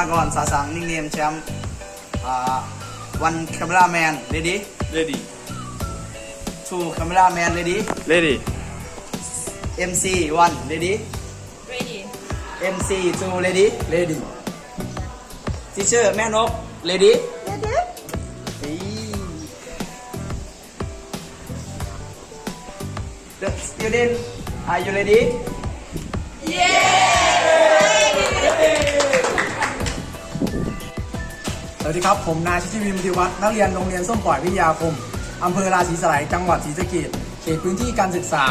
ากรสาสังนิกเนมแชมป์อ่าวันคาเมราแมนเรดี้ ready ทูคาเมราแมนเรดี้ ready MC วันเรดี้ ready MC ทูเรดี้ Lady ทีเชอร์แม่นกเรดี้ ready The student are you ready สวั สดีครับ ผมนายชิติวิมธิวัฒน์นักเรียนโรงเรียนส้มปล่อยวิทยาคม อำเภอราศีสไลยจังหวัดศรีสะเกษเขตพื้นที่การศึกษา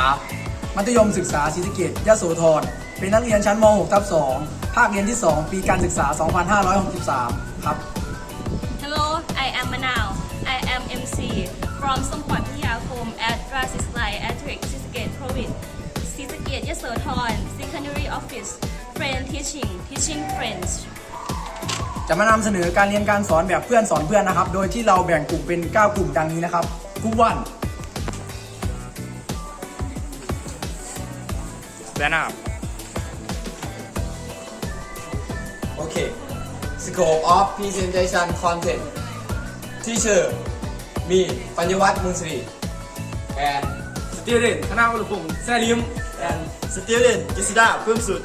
มัธยมศึกษาศรีสะเกษยโสธร เป็นนักเรียนชั้นม .6 ทับ2ภาคเรียนที่ 2 ปีการศึกษา 2563 ครับ hello I am Manao I am MC from Songkwan Piyakom at Rasislai Atric Sisket Province Sisket Yasothon Secondary Office Friend Teaching Teaching French จะมานำเสนอการเรียนการสอนแบบเพื่อนสอนเพื่อนนะครับ โดยที่เราแบ่งกลุ่มเป็น 9 กลุ่มดังนี้นะครับ กลุ่มวัน stand up Okay Scope of Presentation Content Teacher มีปัญญวัฒน์มุนสิริ and student คณะวรพงศ์แซ่ลิม and student กิษดาเพิ่มสุด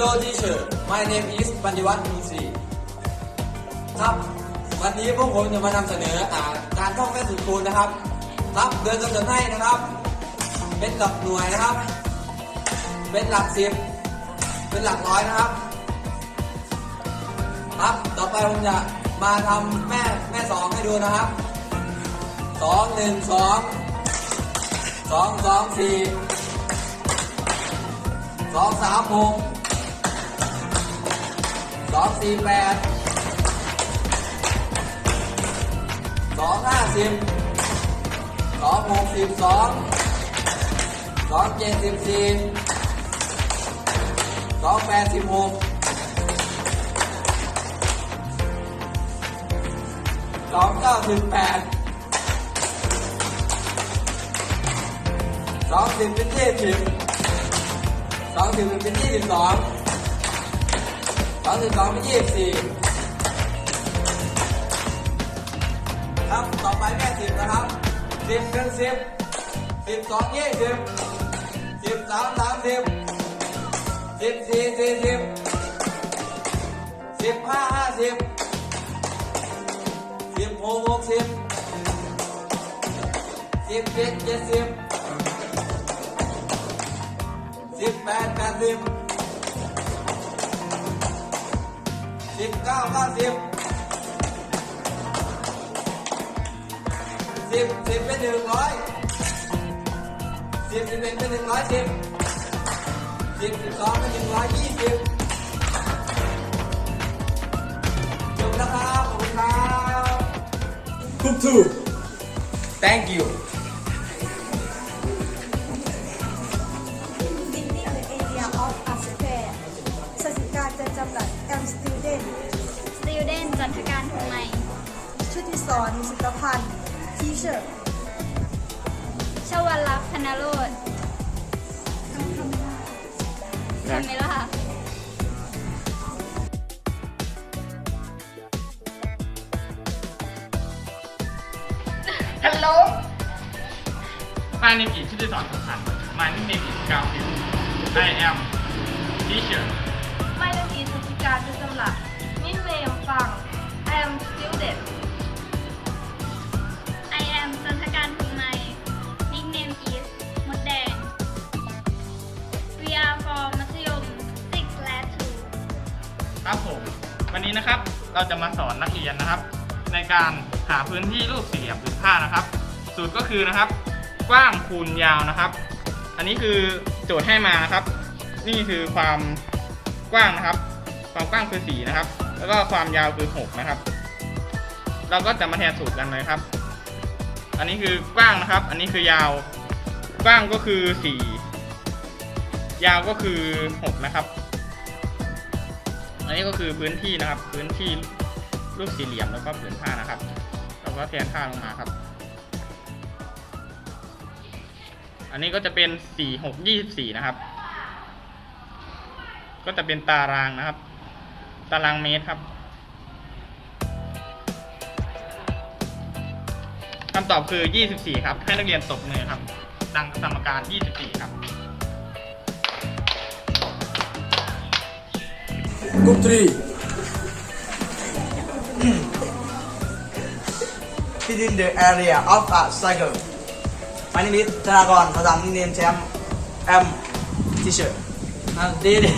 Hello teacher my name is ปัญญวัฒน์มุนสิริครับ วันนี้พวกผมจะมานำเสนออาการท่องแม่สุดคูณนะครับ ครับเดือนกำหนให้นะครับ เป็นหลักหน่วยนะครับ เป็นหลักสิบ เป็นหลักร้อยนะครับ ครับ ต่อไปผมจะมาทำแม่แม่สองให้ดูนะครับสองหนึ่งสองสองสองสี่สองสามหก องสี่แปดสองห้าสิบสองหกสิบสองสองเจ็ดสิบสี่สองแปดสิบหกสองเก้าสิบแปดสองสิบเป็นยี่สิบสองสิบเป็นยี่สิบสอง สองสิบสองเป็นยี่สิบสี่ครับต่อไปแม่สิบนะครับสิบเป็นสิบสิบสองยี่สิบสิบสามสามสิบสิบสี่สี่สิบสิบห้าห้าสิบสิบหกหกสิบสิบเจ็ดเจ็ดสิบสิบแปดแปดสิบ สิบเก้าเก้าสิบสิบสิบเป็นหนึ่งร้อยสิบสิบเอ็ดเป็นหนึ่งร้อยสิบสิบสิบสองเป็นหนึ่งร้อยยี่สิบจบแล้วครับขอบคุณครับกลุ่ม2 thank you ชุติสอนสุตพันธ์ Teacher ชวลักษณ์พนโรธคาเมล่า My name is ชุติสอนสุขันธ์ My name is กาวฟิว I am teacher My name is สถิติการจะจำกัด Nickname ฟัง I am Student นนี้นะครับ เราจะมาสอนนักเรียนนะครับ ในการหาพื้นที่รูปสี่เหลี่ยมผืนผ้านะครับ สูตรก็คือนะครับ กว้างคูณยาวนะครับ อันนี้คือโจทย์ให้มานะครับ นี่คือความกว้างนะครับ ความกว้างคือ4นะครับ แล้วก็ความยาวคือ6นะครับ เราก็จะมาแทนสูตรกันเลยครับ อันนี้คือกว้างนะครับ อันนี้คือยาว กว้างก็คือ4ยาวก็คือ6นะครับ อันนี้ก็คือพื้นที่นะครับ พื้นที่รูปสี่เหลี่ยมแล้วก็ผืนผ้านะครับเราก็แทนค่าลงมาครับ อันนี้ก็จะเป็น4 6 24นะครับ ก็จะเป็นตารางนะครับ ตารางเมตรครับคำตอบคือ 24 ครับ ให้นักเรียนตบมือครับ ดังสมการ 24 ครับ Group 3 within the area of a cycle. My name is Thanagon, ภาษาอังกฤษแชมป์ am teacher. อันดีดี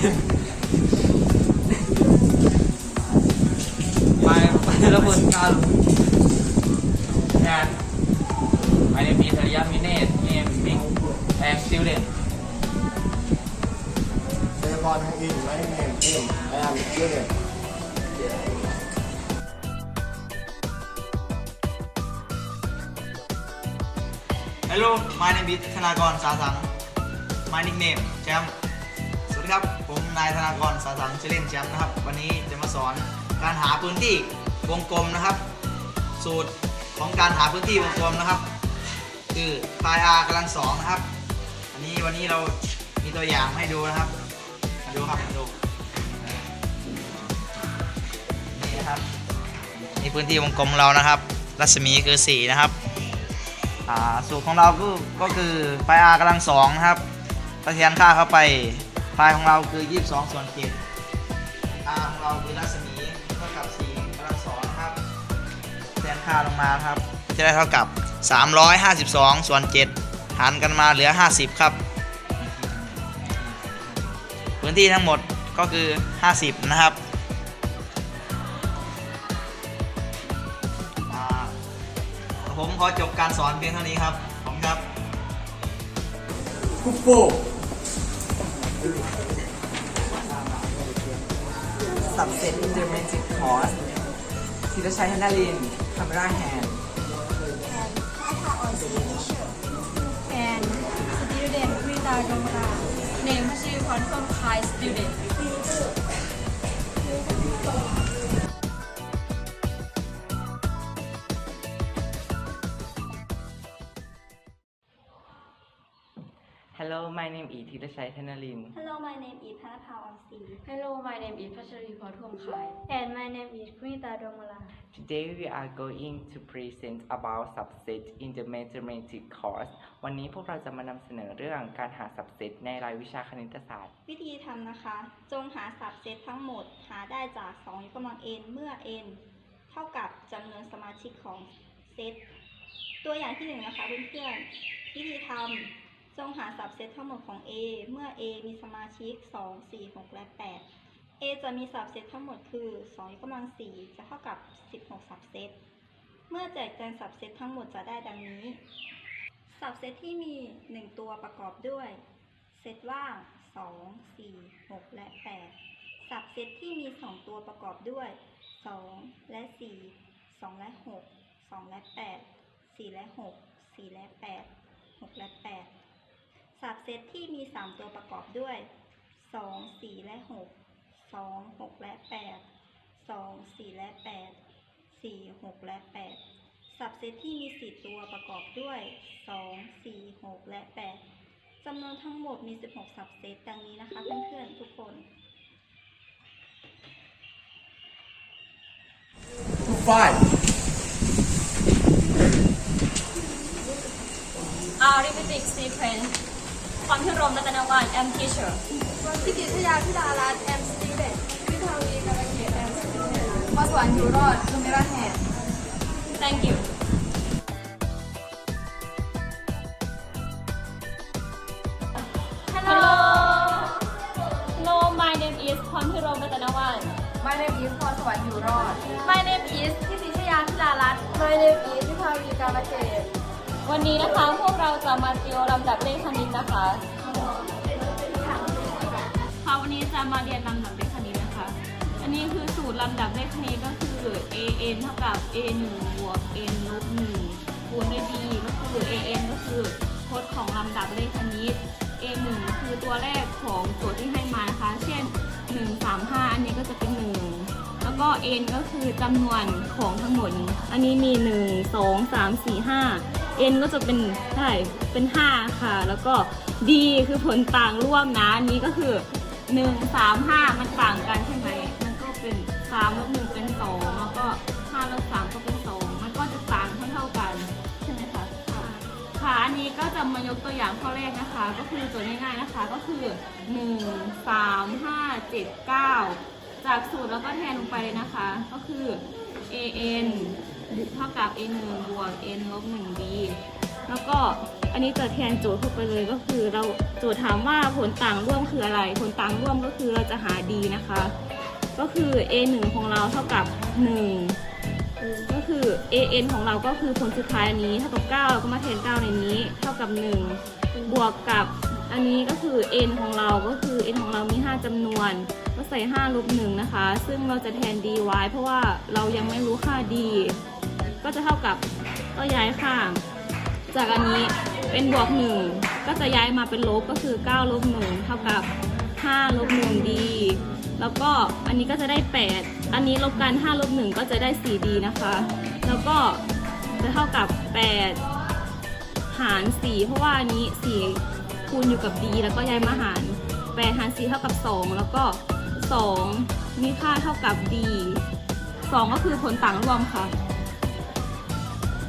มาไประเบิดการ and my name is Arya Minet name Big I am student เซฟอ นของอินไม่เนมเอ็มไอแอมเชื่อเล my name is ธนากรสาสัง My nickname แชมป์สวัสดีครับ ผมนายธนากรสาสังชื่อเล่นแชมป์นะครับ วันนี้จะมาสอนการหาพื้นที่วงกลมนะครับ สูตรของการหาพื้นที่วงกลมนะครับ คือ pi r กำลังสองนะครับ อันนี้วันนี้เรามีตัวอย่างให้ดูนะครับ มาดูครับมาดู นี่พื้นที่วงกลมเรานะครับ รัศมีคือ 4 นะครับสูตรของเราก็ก็คือไฟ r กำลังสองนะครับถ้าแทนค่าเข้าไปไฟของเราคือ 22 ส่วน7 r ของเราคือรัศมีเท่ากับ4กำลังสองนะครับแทนค่าลงมาครับ จะได้เท่ากับ 352 ส่วน 7 หารกันมาเหลือ 50 ครับ พื้นที่ทั้งหมดก็คือ 50 นะครับ ขอจบการสอนเพียงเท่านี้ครับ ผมครับ Group 4 subset intermediate course ธีรชัยธนลิน camera hand and student Rita Dongra name Hashir Confirm High student name is ธีรชัยธนลิน Hello my name is Panapaw Onsi Hello my name is พัชรีพรท่วมคาย and my name is Rita Dongra Today we are going to present about subset in the mathematics course วันนี้พวกเราจะมานำเสนอเรื่องการหา subset ในรายวิชาคณิตศาสตร์ วิธีทำนะคะ จงหาสับเซตทั้งหมด หาได้จาก 2 ยกกำลัง n เมื่อ n เท่ากับจำนวนสมาชิกของเซต ตัวอย่างที่หนึ่งนะคะเพื่อนๆวิธีทำ จงหาสับเซตทั้งหมดของ a เมื่อ a มีสมาชิก 2 4 6 และ 8 a จะมีสับเซตทั้งหมดคือ2ยกกำลัง 4 จะเท่ากับ 16 สับเซต เมื่อแจกแจงสับเซตทั้งหมดจะได้ดังนี้ สับเซตที่มี 1 ตัวประกอบด้วย เซตว่าง 2 4 6 และ 8 สับเซตที่มี 2 ตัวประกอบด้วย 2 และ 4 2 และ 6 2 และ 8 4 และ 6 4 และ 8 6 และ 8 สับเซตที่มี 3 ตัวประกอบด้วย 2 4 และ 6 2 6 และ 8 2 4 และ 8 4 6 และ 8 สับเซตที่มี 4 ตัวประกอบด้วย 2 4 6 และ 8จำนวนทั้งหมดมี 16 สับเซตดังนี้นะคะเพื่อนๆทุกคน Group 5 Arithmetic sequence ความพิรมรัตนวัน M teacher พิจิตรยาพิดารัตน์แอมสตีเวนวิภาวีกาลเกียรติแอมสตีเวนพรสวรรค์อยู่รอดลุมิราแฮน Thank you Hello Hello my name is พรพิรมรัตนวัน My name is พรสวรรค์อยู่รอด My name is พิจิตรยาพิดารัตน์ My name is วิภาวีกาลเกียรติ วันนี้นะคะพวกเราจะมาติวลำดับเลขคณิตนะคะค่ะวันนี้จะมาเรียนลำดับเลขคณิตนะคะ อันนี้คือสูตรลำดับเลขคณิตก็คือ an เท่ากับ a 1บวก n ลบ1คูณด้วย b ก็คือ an ก็คือพจน์ของลำดับเลขคณิต a 1คือตัวแรกของโจทย์ที่ให้มานะคะ เช่น 1 3 5 อันนี้ก็จะเป็น 1 แล้วก็ n ก็คือจำนวนของทั้งหมด อันนี้มี 1 2 3 4 5 n ก็จะเป็นเท่าไหร่เป็น 5 ค่ะ แล้วก็ d คือผลต่างร่วมนะอันนี้ก็คือหนึ่งสามห้ามันต่างกันใช่ไหมมันก็เป็นสามลบหนึ่งเป็นสองแล้วก็ห้าลบสามก็เป็นสองมันก็จะต่างเท่าเท่ากันใช่ไหมคะค่ะค่ะอันนี้ก็จะมายกตัวอย่างข้อแรกนะคะ ก็คือตัวง่ายๆนะคะ ก็คือหนึ่งสามห้าเจ็ดเก้าจากสูตรแล้วก็แทนลงไปเลยนะคะ ก็คือ an เท่ากับ a 1บวก n ลบ1 b แล้วก็อันนี้จะแทนโจทย์เข้าไปเลยก็คือเราโจทย์ถามว่าผลต่างร่วมคืออะไร ผลต่างร่วมก็คือเราจะหา d นะคะ ก็คือ a 1ของเราเท่ากับ 1 ก็คือ an ของเราก็คือผลสุดท้ายอันนี้เท่ากับ9เราก็มาแทน 9 ในนี้ เท่ากับ 1 บวกกับอันนี้ก็คือ n ของเราก็คือ n ของเรามี 5จำนวน ก็ใส่5ลบ1นะคะ ซึ่งเราจะแทน d ไว้เพราะว่าเรายังไม่รู้ค่า d ก็จะเท่ากับก็ย้ายข้าง จากอันนี้เป็นบวกหนึ่งก็จะย้ายมาเป็นลบก็คือ9ลบหนึ่งเท่ากับ5ลบหนึ่งดีแล้วก็อันนี้ก็จะได้ 8 อันนี้ลบกัน5ลบหนึ่งก็จะได้4ดีนะคะ แล้วก็จะเท่ากับ 8 หาร 4 เพราะว่าอันนี้ 4 คูณอยู่กับ d แล้วก็ย้ายมาหาร 8 หาร 4 เท่ากับ 2 แล้วก็ 2 มีค่าเท่ากับ d 2 ก็คือผลต่างรวมค่ะ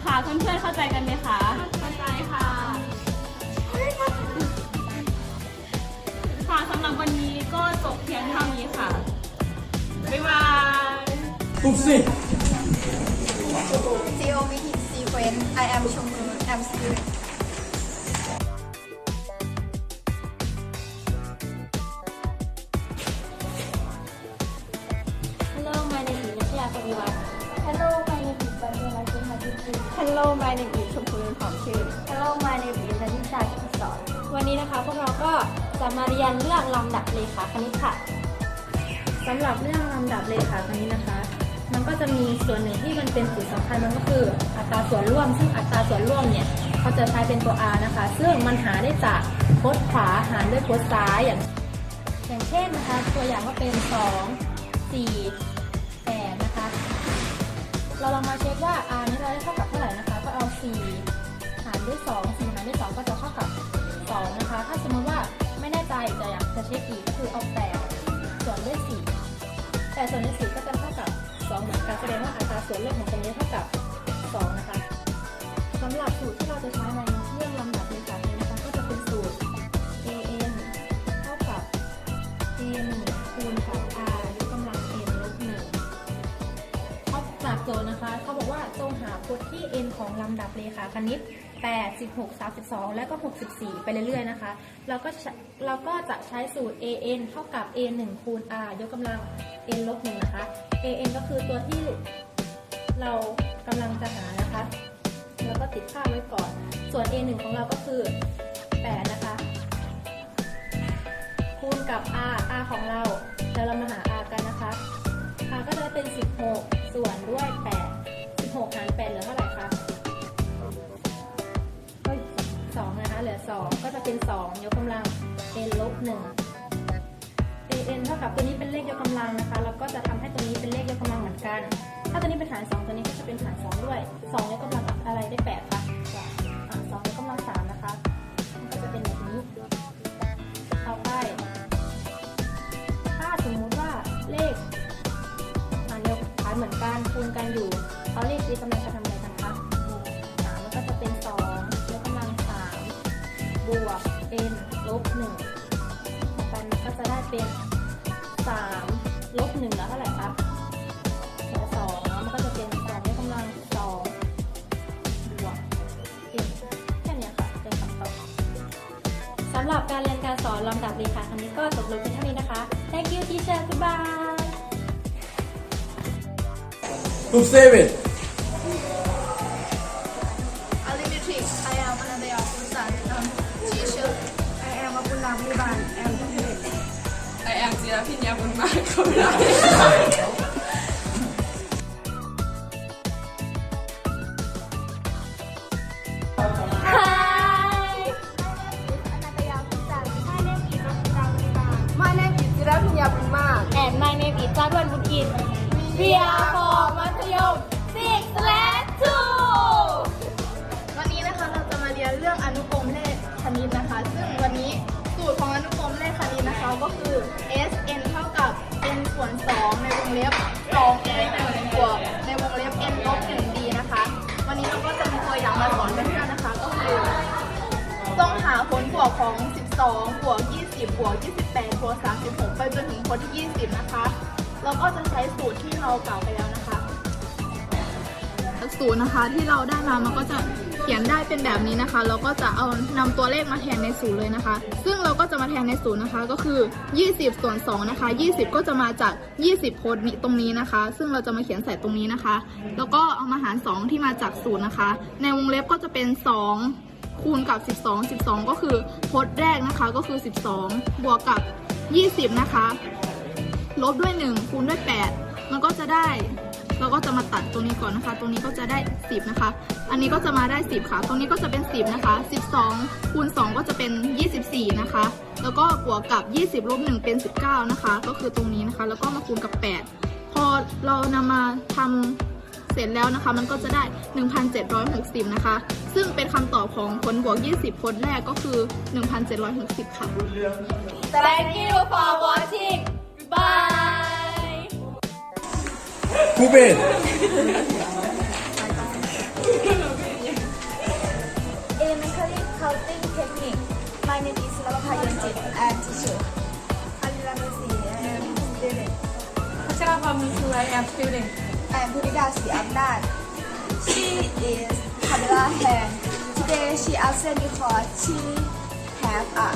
ค่ะเพื่อนๆเข้าใจกันไหมคะเข้าใจค่ะค่ะสำหรับวันนี้ก็จบเพียงเท่านี้ค่ะ บ๊ายบายตุกสิ Geometric sequence I am ชมพู am student วันนี้นะคะพวกเราก็จะมาเรียนเรื่องลำดับเลขาคณิตค่ะสำหรับเรื่องลำดับเลขาคณิตนะคะ มันก็จะมีส่วนหนึ่งที่มันเป็นสูตรสำคัญมันก็คืออัตราส่วนร่วม ซึ่งอัตราส่วนร่วมเนี่ยเขาจะใช้เป็นตัว r นะคะ ซึ่งมันหาได้จากพจน์ขวาหารด้วยพจน์ซ้ายอย่างอย่างเช่นนะคะตัวอย่างก็เป็น 2 4 8นะคะ เราลองมาเช็คว่า r นี้เราได้เท่ากับเท่าไหร่นะคะ ก็เอา 4 หารด้วย 2 4 หารด้วย 2 ก็จะ 2นะคะ ถ้าสมมติว่าไม่แน่ใจจะอยากจะเช็คอีกก็คือเอา8ส่วนด้วย4 8ส่วนด้วย4ก็จะเท่ากับ2เหมือนกันแสดงว่าอัตราส่วนเลขของตรงนี้เท่ากับ2นะคะสำหรับสูตรที่เราจะใช้ใน จทย์นะคะเขาบอกว่าจงหาพจน์ที่ n ของลำดับเลขาคณิต 8 16 32 และก็ 64 ไปเรื่อยๆนะคะ เราก็เราก็จะใช้สูตร an เท่ากับ a 1คูณ r ยกกำลัง n ลบ1นะคะ an ก็คือตัวที่เรากำลังจะหานะคะแล้วก็ติดค่าไว้ก่อน ส่วน a 1ของเราก็คือ 8 นะคะ คูณกับ r r ของเราเดี๋ยวเรามาหา r กันนะคะ r ก็จะเป็น 16 ส่วนด้วย8 16หาร8เหลือเท่าไหร่คะก็2นะคะเหลือ2ก็จะเป็น2ยกกำลัง n ลบ1 an เท่ากับตัวนี้เป็นเลขยกกำลังนะคะแล้วก็จะทำให้ตัวนี้เป็นเลขยกกำลังเหมือนกัน ถ้าตัวนี้เป็นหาร2ตัวนี้ก็จะเป็นหาร2ด้วย2ยกกำลังอะไรได้8คะ เหมือนกันคูณกันอยู่เอาเลขตีกำลังจะทำอะไรกันคะอ่ามันก็จะเป็น2ยกกำลัง3บวก n ลบ1ต่อไปมันก็จะได้เป็น3ลบ1แล้วเท่าไหร่คะเหลือ2เนาะมันก็จะเป็น2ยกกำลัง2บวก n แค่นี้ค่ะเป็นคำตอบสำหรับการเรียนการสอนลำดับเลขาคณิตก็จบลงเพียงเท่านี้นะคะ Thank you teacher goodbye ตุกเซเว่น Alimitrix I am Anandaya Pusan um, teacher I am Apunam Liban am student I am จิรพิญญาบุญมากเขาไม่ได้ My name is จิรพิญญาบุญมาก and my name is จารวนบุญอิน We are from มัธยม6 slash 2วันนี้นะคะเราจะมาเรียนเรื่องอนุกรมเลขคณิตนะคะ ซึ่งวันนี้สูตรของอนุกรมเลขคณิตนะคะก็คือ sn เล็บ 2n บวกในวงเล็บ n ลบ 1d นะคะ วันนี้เราก็จะมีตัวอย่างมาสอนเพื่อนๆนะคะ ก็คือ ต้องหาผลบวกของ 12บวก20บวก28บวก36 ไปจนถึงผลที่ 20 นะคะ เราก็จะใช้สูตรที่เรากล่าวไปแล้วนะคะ สูตรนะคะที่เราได้มามันก็จะเขียนได้เป็นแบบนี้นะคะ เราก็จะเอานำตัวเลขมาแทนในสูตรเลยนะคะ ซึ่งเราก็จะมาแทนในสูตรนะคะก็คือ 20 ส่วน2นะคะ 20 ก็จะมาจาก 20โพลนี้ตรงนี้นะคะ ซึ่งเราจะมาเขียนใส่ตรงนี้นะคะ แล้วก็เอามาหาร 2 ที่มาจากสูตรนะคะ ในวงเล็บก็จะเป็น 2 คูณกับ 12 12 ก็คือโพลแรกนะคะก็คือ 12 บวกกับ 20 นะคะ ลบด้วย 1 คูณด้วย 8 มันก็จะได้ เราก็จะมาตัดตรงนี้ก่อนนะคะ ตรงนี้ก็จะได้ 10 นะคะ อันนี้ก็จะมาได้ 10 ค่ะ ตรงนี้ก็จะเป็น 10 นะคะ 12 คูณ 2 ก็จะเป็น 24 นะคะ แล้วก็บวกกับ 20ลบ1เป็น 19 นะคะ ก็คือตรงนี้นะคะ แล้วก็มาคูณกับ 8 พอเรานำมาทำเสร็จแล้วนะคะ มันก็จะได้ 1,760 นะคะ ซึ่งเป็นคำตอบของผลบวก 20 ผลแรกก็คือ 1,760 ค่ะ Thank you for watching Bye ครูเป็ด Elementary Counting Technique My name is Lavaka Yanjit and teacher Alila Mercy I am student พัชราพรมีชูไอแอมสติลเดน I am Purida Si Amnat She is Kamala Han Today she absent because she have a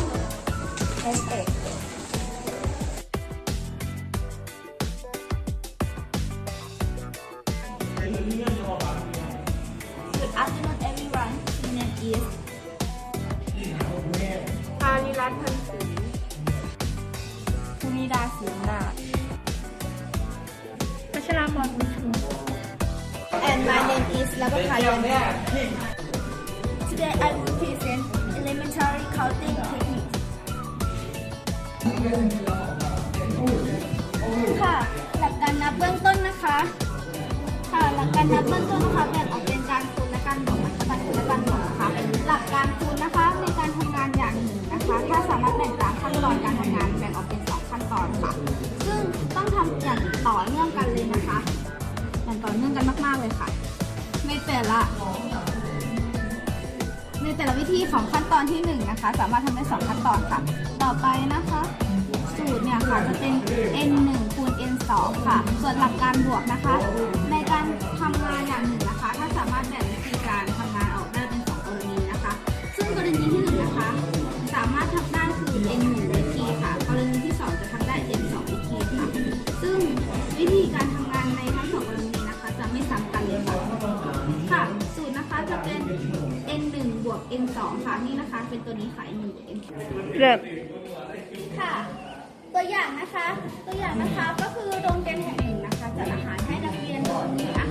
headache าริรัตน์พันศรีภูนิดาศรีนาถพัชราพรบุญชู and my name is Lavaka Yanjit Today I will present elementary counting technique ค่ะ หลักการนับเบื้องต้นนะคะ ค่ะ หลักการนับเบื้องต้นนะคะแบ่ง นะคะถ้าสามารถแบ่งตามขั้นตอนการทำงานแบ่งออกเป็นสองขั้นตอนค่ะ ซึ่งต้องทำอย่างต่อเนื่องกันเลยนะคะอย่างต่อเนื่องกันมาก ๆ เลยค่ะ ในแต่ละ ในแต่ละวิธีของขั้นตอนที่1นะคะ สามารถทำได้ 2 ขั้นตอนค่ะ ต่อไปนะคะ สูตรเนี่ยค่ะจะเป็น n 1คูณ n 2ค่ะ ส่วนหลักการบวกนะคะ ในการทำงานอย่างหนึ่งนะคะ วก n 2ค่ะนี่นะคะ เป็นตัวนี้ค่ะ n 1บวก n 2เริ่มค่ะ ตัวอย่างนะคะ ตัวอย่างนะคะก็คือโรงเรียนแห่งหนึ่งนะคะจัดอาหารให้นักเรียนโดยมีอา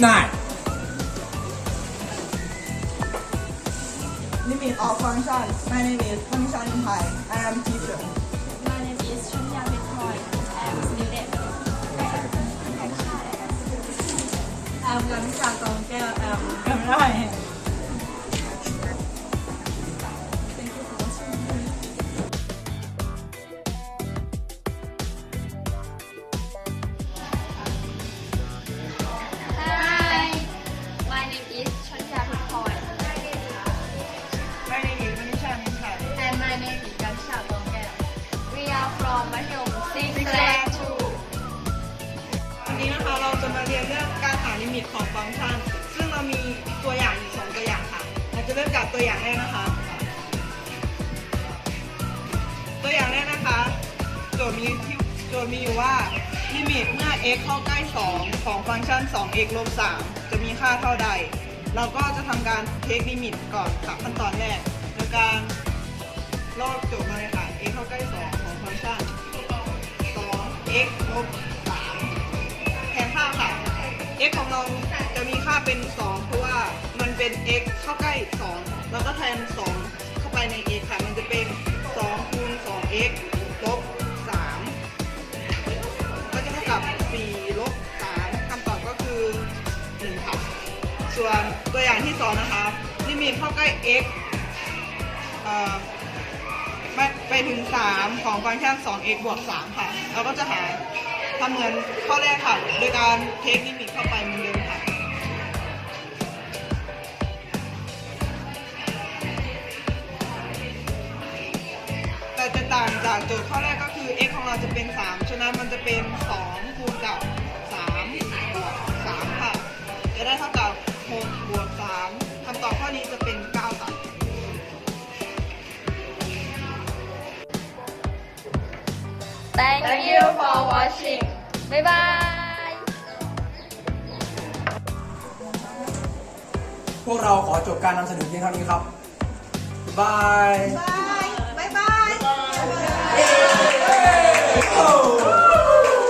not. 3 จะมีค่าเท่าใด เราก็จะทำการเทคลิมิตก่อนค่ะขั้นตอนแรกโดยการลอกโจทย์มาเลยค่ะ x เข้าใกล้ 2 ของฟังก์ชัน 2x ลบ3แทนค่าค่ะ x ของเราจะมีค่าเป็น 2 เพราะว่ามันเป็น x เข้าใกล้ 2 แล้วก็แทน 2 เข้าไปใน x ค่ะ มันจะเป็น2คูณ 2x ลบ ตัวอย่างที่2นะคะลิมิตเข้าใกล้ x เอ่อไปไปถึง 3 ของฟังก์ชัน 2x บวก 3 ค่ะ เราก็จะหาทำเหมือนข้อแรกค่ะ โดยการเทคลิมิตเข้าไปเหมือนเดิมค่ะแต่จะต่างจากโจทย์ข้อแรกก็คือ x ของเราจะเป็น 3 ฉะนั้นมันจะเป็น 2 คูณกับ3บวก3ค่ะ จะได้เท่า Thank you for watching บ๊ายบายพวกเราขอจบการนำเสนอเพียงเท่านี้ครับบาย บายบายบายโอ้